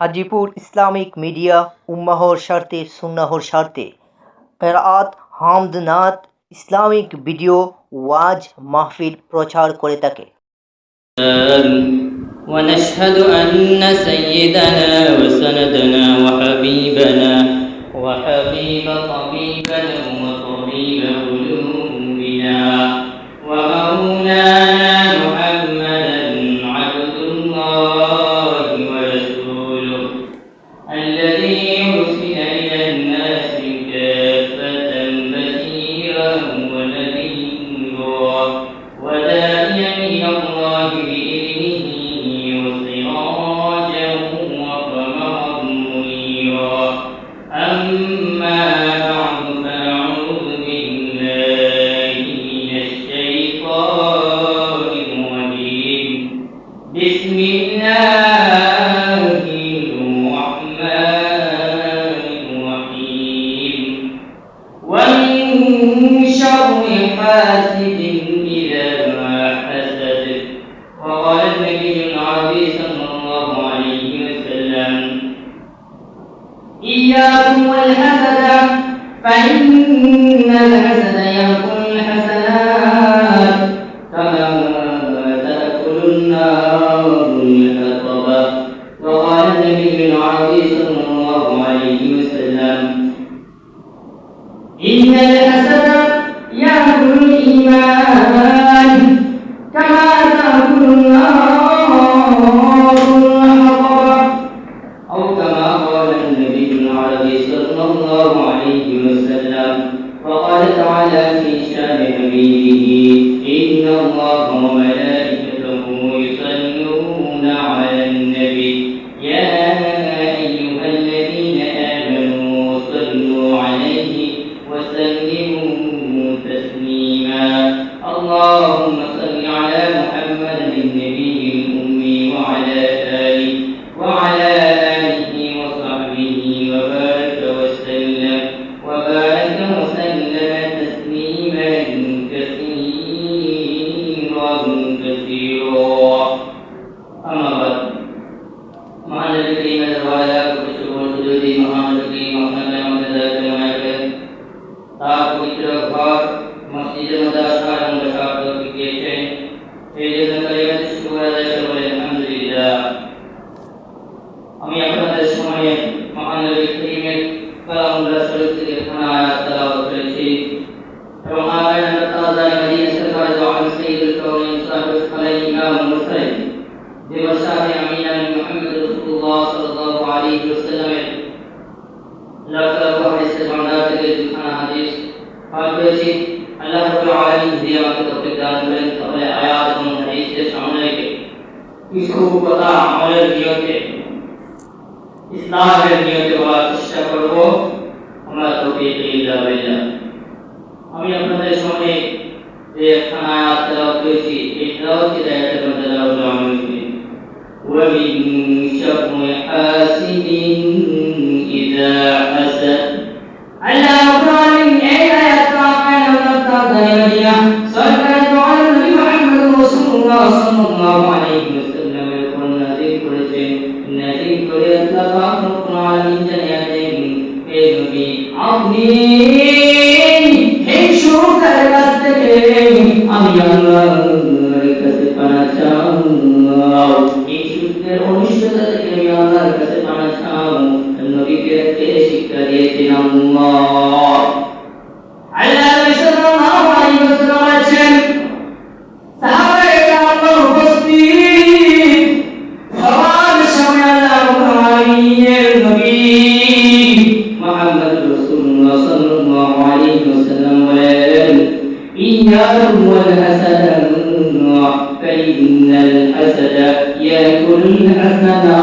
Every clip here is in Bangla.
হাজিপুর ইসলামিক মিডিয়া উম্মাহর স্বার্থে, সুন্নাহর স্বার্থে। কেরাত হামদনাথ ইসলামিক ভিডিও ওয়াজ মাহফিল প্রচার করে থাকে। ونشهد أن سيدنا وسندنا وحبيبنا وحبيب طبيبنا Oh. الإمام المسلم بمشاة أمينا محمد رسول الله صلى الله عليه وسلم لفظ وحي استدعونات للمحان حديث حافظي আল্লাহ রাব্বুল আলামিন যে আমাকে তৌফিক দান করেন তাহলে আয়াত এবং হাদিসের সামনে রেখে। কিছু কথা আমাদের নিয়তে, ইসলামের নিয়তে বলার চেষ্টা করব। আমরা তৌফিক ইল্লা। বিল্লাহ আমি আপনাদের সামনে একখানা আয়াত তেলাওয়াত করেছি এটাও হচ্ছে ومن شر حاسد إذا حسد على الدنيا هو الحسن فإن الحسد يأكل الحسنة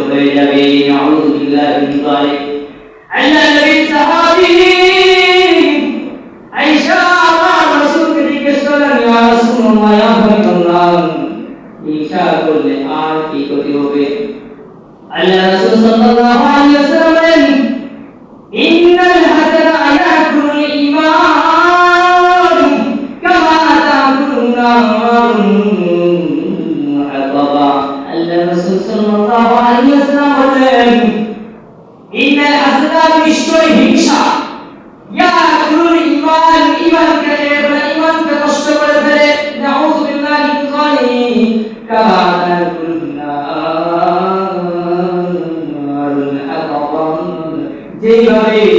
হয়ে যাবে নাউযুবিল্লাহি মিন যালিক আল্লাহ নবী সাহাবী আয়েশা আমার রাসূলকে জিজ্ঞেস করলেন আর কি হবে আল্লাহ রাসূল সাল্লাল্লাহু আলাইহি ওয়াসাল্লাম যেভাবে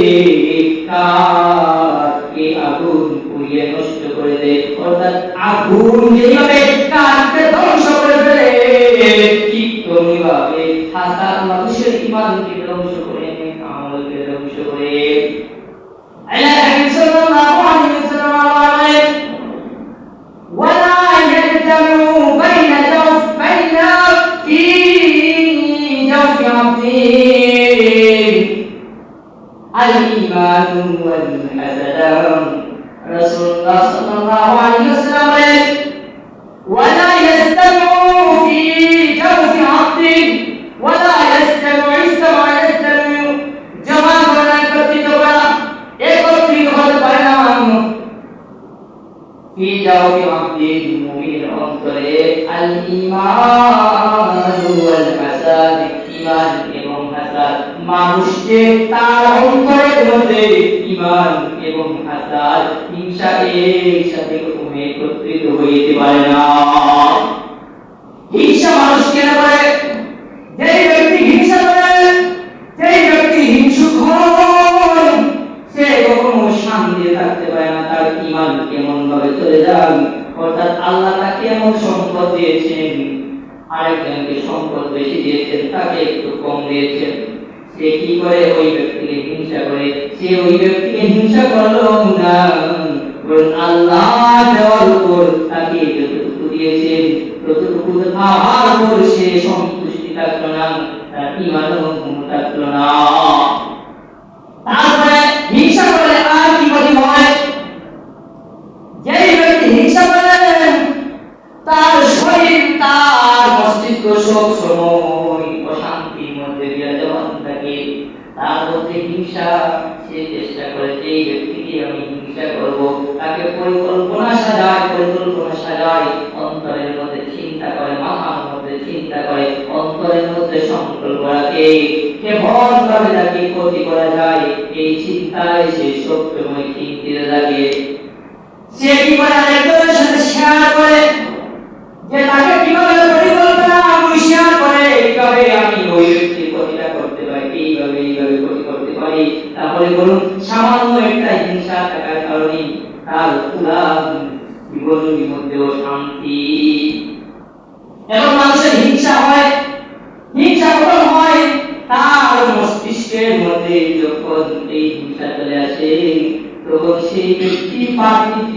মুমিনের অন্তরে আল ঈমান ওয়াল হাসাদ ঈমান এবং হাসাদ মানুষকে তার অন্তরের মধ্যে ঈমান এবং হাসাদ হিংসা এর সাথে কখনো একত্রিত হইতে পারে না। হিংসা মানুষকে না পারে যেই এমন সম্পদ দিয়েছেন, আরেকজনকে সম্পদ বেশি দিয়েছেন, তাকে একটু কম দিয়েছেন। সে কি করে ওই ব্যক্তিকে হিংসা করে? সে ওই ব্যক্তিকে হিংসা করল না। আল্লাহ দেওয়ার উপর তাকে যতটুকু দিয়েছেন, ততটুকু উপর সে সন্তুষ্টি থাকল না তার ইমানও থাকল না সে কি করে আরেকজনের সাথে শেয়ার করে? যে তাকে কীভাবে পরিকল্পনা শেয়ার করে? এইভাবে আমি ওই ব্যক্তির করতে পারি, এইভাবে এইভাবে ক্ষতি করতে পারি। তারপরে বলুন, সামান্য একটা হিংসা থাকার কারণে তার তুলা জীবনের মধ্যেও শান্তি। এবং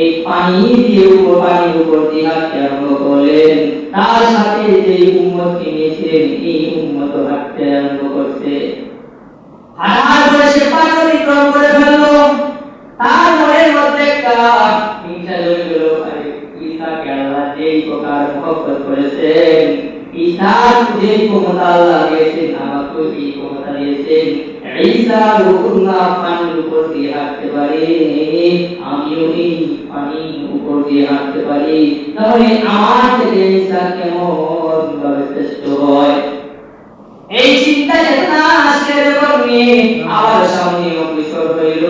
এই পানি দিয়ে উপর পানির উপর হাঁটতে আরম্ভ করলেন। তার সাথে যে উম্মতকে নিয়েছিলেন এই উম্মত হাঁটতে আরম্ভ করছে। হাঁটার পরে সে পানি অতিক্রম করে ফেলল। তার মনের মধ্যে একটা হিংসা জমে গেল। আরে ঈসাকে আল্লাহ যেই প্রকার মহব্বত করেছেন ঈসার যেই ক্ষমতা আল্লাহ দিয়েছেন আমাকে এই ক্ষমতা দিয়েছেন। ঈসা পানির উপর দিয়ে হাঁটতে পারে আমিও এই পানির উপর দিয়ে হাঁটতে পারি তাহলে আমার থেকে কেমন ভাবে শ্রেষ্ঠ হয় এই চিন্তা চেতনা আসলে যখন নিয়ে সামনে অগ্রসর হইল।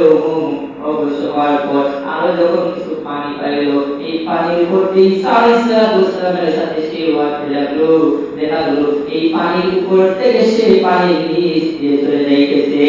অগ্রসর হওয়ার পর আরও যখন কিছু পানি পাইল, এই পানির উপর দিয়ে ইসলামের সাথে সে ওয়াতে লাগল। দেখা গেল, এই পানির উপর থেকে সে নিচ দিয়ে চলে যাইতেছে।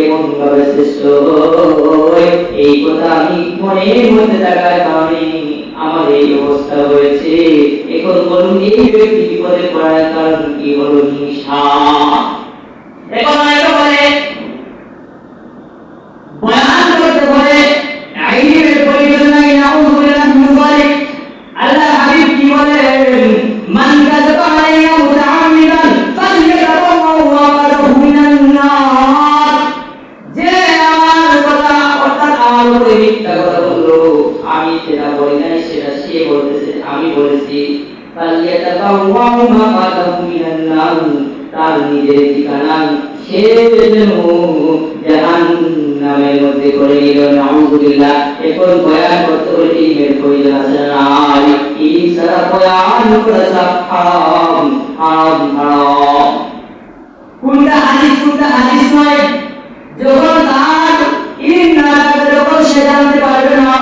কেমন ভাবে শ্রেষ্ঠ এই কথা আমি মনে মধ্যে থাকার কারণে আমার এই অবস্থা হয়েছে। এখন বলুন, এই ব্যক্তি বিপদে পড়ার কারণ কি হলো হিংসা এখন অনেকে বলে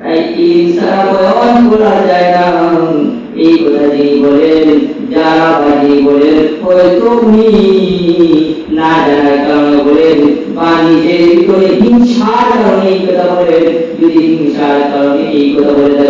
তাই ইনসারা যায় এই কথা যিনি বলেন, যারা বা যিনি বলেন হয়তো উনি না জানার কারণে বলেন বা নিজের ভিতরে হিংসার কারণে এই কথা বলেন। যদি হিংসার কারণে এই কথা বলে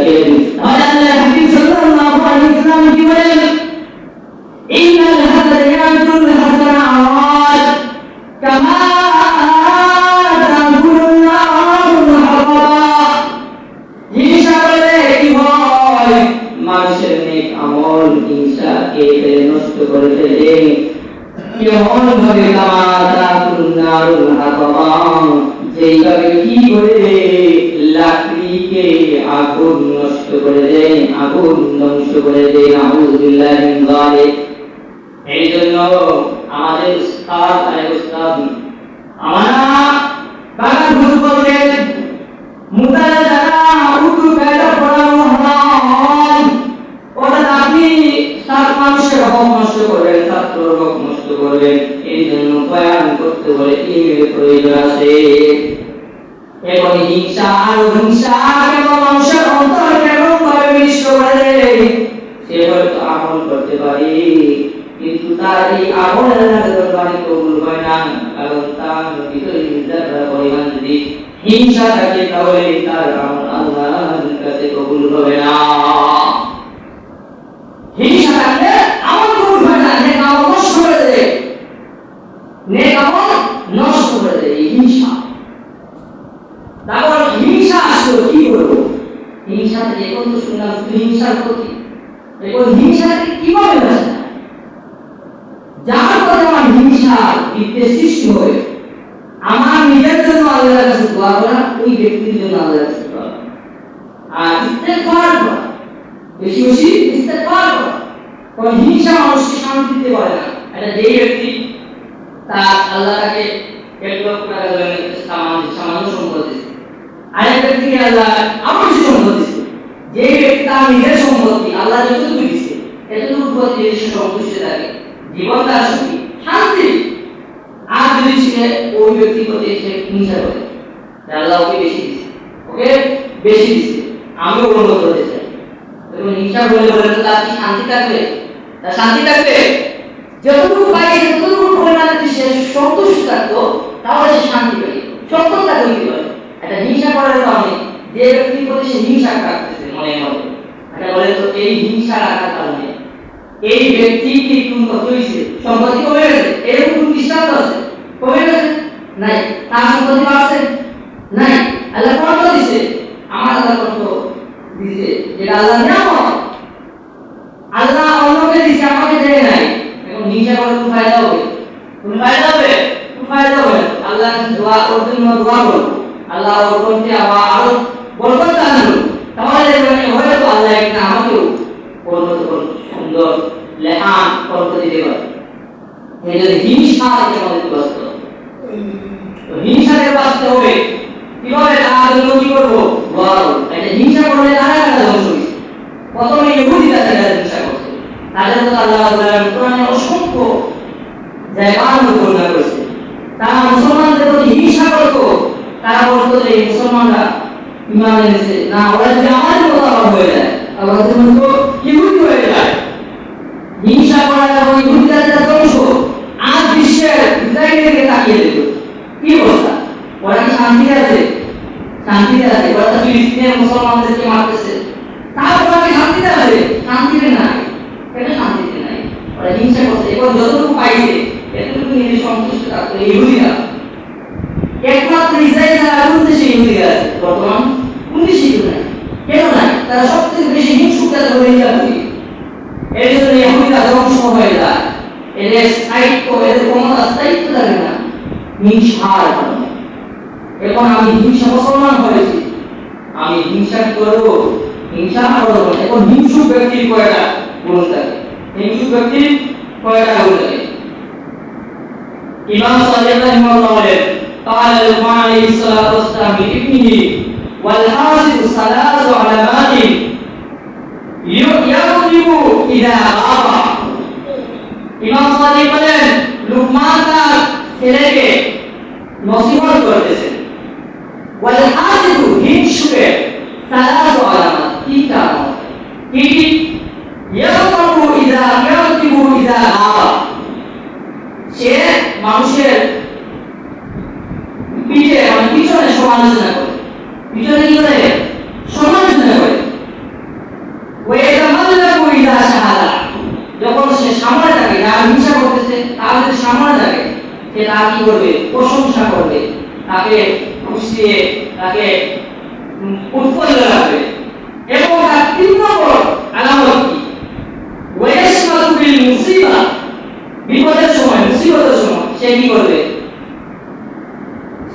করতে বলে প্রয়োজন আছে। এবং হিংসা আর হিংসা কেবল মানুষের অন্তর কেমন ভাবে মিশ্র করে? সে হয়তো আমল করতে পারে, কিন্তু তার এই আমলের দরবারে কবুল হয় না, কারণ তার ভিতরে যারা পরিমাণ যদি হিংসা থাকে, তাহলে তার আমল আল্লাহর কাছে কবুল হবে না। তারপর হিংসা আসলো কি করব হিংসা এখন তো শুনলাম শুধু হিংসার প্রতি এখন হিংসাকে কীভাবে বাঁচা যার কথা আমার হিংসা বিদ্বেষ সৃষ্টি হবে আমার নিজের জন্য আল্লাহর কাছে দোয়া করা ওই ব্যক্তির জন্য আল্লাহর কাছে দোয়া করা। আর ইস্তেগফার করা বেশি বেশি ইস্তেগফার করা। কারণ হিংসা মানুষকে শান্তি দিতে পারে না। এটা যেই ব্যক্তি তার আল্লাহ তাকে এক লক্ষ টাকা সামান্য সম্পদ দিচ্ছে আরেক ব্যক্তিকে আল্লাহ আরও বেশি দিচ্ছে যে ব্যক্তি তার নিজের আল্লাহ যতটুকু দিচ্ছে এতটুকু প্রতি সন্তুষ্ট থাকে। জীবন তার সুখী, শান্তি। আর যদি সে ওই ব্যক্তি প্রতি সে হিংসা করে আল্লাহ ওকে বেশি দিচ্ছে ওকে বেশি দিচ্ছে আমিও অনুভব করতে চাই। হিংসা বলে বলে তো তার কি শান্তি থাকবে? তার শান্তি থাকবে? যতটুকু পাই যতটুকু সে সন্তুষ্ট থাকতো, তাহলে সে শান্তি সত্যতা হইতে পারে একটা হিংসা করার কারণে যে ব্যক্তির প্রতি সে হিংসা রাখতেছে মনে মনে এটা বলে তো, এই হিংসা রাখার কারণে এই ব্যক্তি কি কোন হয়েছে সম্পত্তি কমে গেছে? এরকম কোন দৃষ্টান্ত আছে? কমে গেছে? নাই। তার সম্পত্তি বাড়ছে? নাই। আল্লাহ কত দিছে। আমার আল্লাহ কত দিছে। যেটা আল্লাহ নিয়ামত। আল্লাহ অন্যকে দিছে, আমাকে দেয় নাই। এখন হিংসা করে কোন ফায়দা হবে? কোন ফায়দা হবে? কোন ফায়দা হবে। আল্লাহ দোয়া ওর জন্য দোয়া করো আল্লাহ করতে আবার আরও বরকত দান করুন তাহলে দেখবেন হয়তো আল্লাহ একটা আমাকেও পরিণত করুন সুন্দর, লেহান কর্ম দিতে পারে এই জন্য হিংসা থেকে আমাদের বাঁচতে হবে তো হিংসা থেকে বাঁচতে হবে। কীভাবে? তার জন্য কি করব? এটা হিংসা করলে তারা কারা ধ্বংস হয়েছে প্রথমে ইহুদিরা তারা হিংসা করছে। তাদের তো আল্লাহ বলেন কোরআনে অসংখ্য মধ্যে বর্ণনা করেছে। তারা মুসলমানদের প্রতি হিংসা করতো। তারা বলতো যে মুসলমানরা ইমান এনেছে। না, ওরা যদি আমাদের মতো আবার হয়ে যায় আবার মতো ইহুদি হয়ে যায়। হিংসা করা এবং ইহুদিরা যেটা ধ্বংস। আজ বিশ্বের ইসরায়েলকে তাকিয়ে দেখো। কি অবস্থা? ওরা কি শান্তিতে আছে? শান্তিতে আছে। ওরা তো ফিলিস্তিনের মুসলমানদেরকে মারতেছে। তারপর কি শান্তিতে আছে? শান্তিতে নাই। কেন শান্তিতে নাই? ওরা হিংসা করছে। এবং যতটুকু পাইছে, এতটুকু নিজে সন্তুষ্ট থাকতো। ইহুদিরা একমাত্র ইসরায়েল ছাড়া কোন দেশে ইহুদিরা আছে বর্তমান ইহুদি নাই কেন নাই? তারা সবথেকে বেশি হিংসুক তাদের হয়ে যাবে এর জন্য ইহুদিরা ধ্বংস হয়ে যায়। এদের স্থায়িত্ব এদের ক্ষমতা স্থায়িত্ব থাকে না। হিংসার কারণে। এখন আমি হিংসা মুসলমান হয়েছি। আমি হিংসা করব। হিংসা করব না। এখন হিংসুক ব্যক্তির কয়টা গুণ থাকে? হিংসুক ব্যক্তির কয়টা গুণ থাকে? ইমাম সাদিক রাহিমাহুল্লাহ বলেন قال لقمان عليه الصلاة والسلام لابنه والحاصل ثلاث علامات يغضب إذا غاب ইমাম সাদিক বলেন লুকমান তার ছেলেকে নসিহত করতেছেন ওয়াল হাসিদু হিংসুকে সালাসু আলামাত তিনটা আলামত কি কি ইয়াগদাবু ইযা ইয়াগদিবু ইযা গাবা সে মানুষের মানে পিছনে সমালোচনা করে। পিছনে কি করে? সমালোচনা করে। যখন সে সামনে থাকে হিংসা করতেছে সামনে থাকে, সে কি করবে? প্রশংসা করবে। তাকে খুশিয়ে, তাকে উৎফুল্ল রাখবে। এবং তার তিন আলামত কি? ওয়াইসমাতু বিল মুসিবা। বিপদের সময়, মুসিবতের সময় সে কি করবে?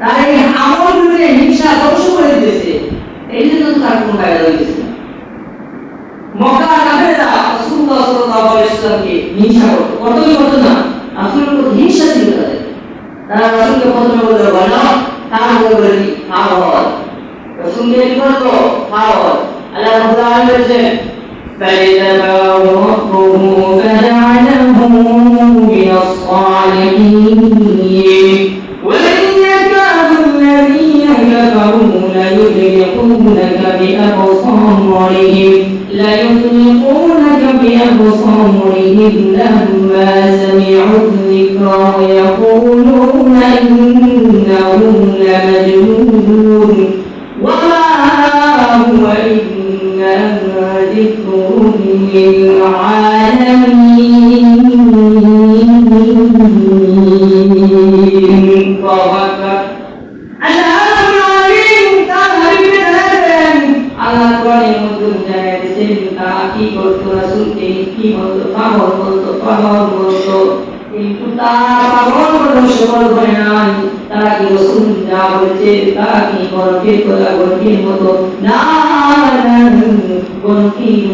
তার এই আমলগুলোকে হিংসা ধ্বংস করে দিয়েছে এই জন্য তো তার কোনো ফায়দা হয়েছে না মক্কা কাফেররা রাসূলুল্লাহ সাল্লাল্লাহু আলাইহি ওয়াসাল্লামকে হিংসা করত কত কি করতো না রাসূলের প্রতি হিংসা ছিল তাদের তারা রাসূলকে প্রথমে বলল বলো তারপরে বলে হাওয়ার রাসূলকে কি করতো হাওয়ার আল্লাহ রাব্বুল আলামিন বলেছেন فاجتباه ربه فجعله من الصالحين أبصارهم ليزلقون بأبصارهم لما سمعوا الذكر ويقولون إنه لمجنون.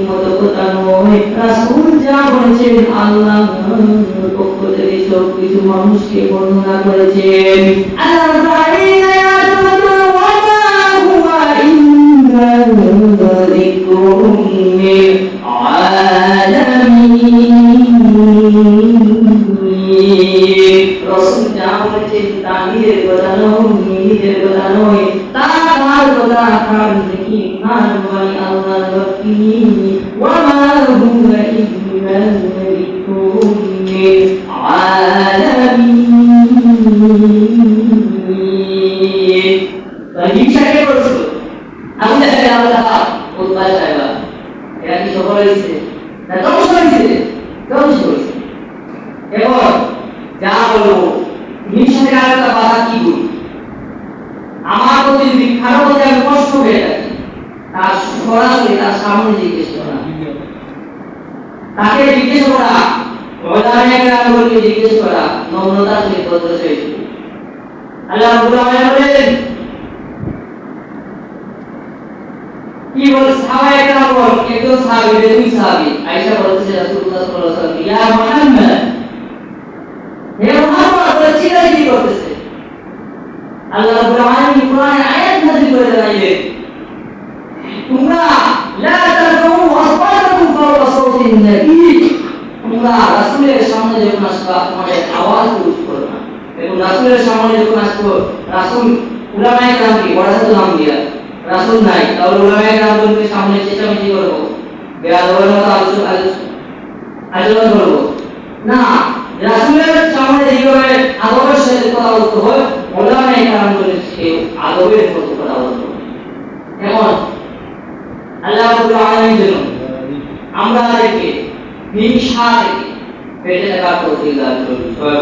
মতো কথা যা পক্ষ থেকে সব কিছু মানুষকে বর্ণনা করেছেন। আল্লাহ হিংসাকে করছিল আমি দেখেন আল্লাহ উৎপাদ সাহেবা এরা কি সফল হয়েছে? না, ধ্বংস হয়েছে। ধ্বংস হয়েছে। এবং যা বলব হিংসাকে একটা বাধা কি করি আমার প্রতি যদি কারও প্রতি আমি কষ্ট হয়ে থাকি, তার সরাসরি তার সামনে জিজ্ঞেস করা। তাকে জিজ্ঞেস করা জিজ্ঞেস করা ভদ্র সহিত আল্লাহ বলেন কি সাহাবায়ে কেরাম একজন সাহাবী দুই সাহাবী? আয়েশা বলতেছে রাসূলুল্লাহ সাল্লাল্লাহু আলাইহি ওয়াসাল্লাম। ইয়া মুহাম্মদ। হে মুহাম্মদ আল্লাহ রাব্বুল আলামিন আয়াত নাযিল করে তোমরা লা আসওয়াতাকুম নবী। তোমরা রাসূলের সামনে যখন আসবা, তোমাদের আওয়াজ উচ্চ করো না এবং রাসূলের সামনে যখন আসব, রাসূল উলামায়ে কেরাম কি বড় সাথে নাম দিয়া রাসূল নাই তাহলে উলামায়ে কেরামকে সামনে চেঁচামেচি করব। বেয়াদবের মতো আলোচনা আলোচনা করব। না, রাসূলের সামনে যেভাবে আদবের সাথে কথা বলতে হয় ওলামায়ে কেরামদের সে আদবের মতো কথা বলতে। কেমন? আল্লাহ রাব্বুল আলামিন যেন আমরা থেকে হিংসা থেকে বেঁচে থাকার তৌফিক দান করুন। সবাই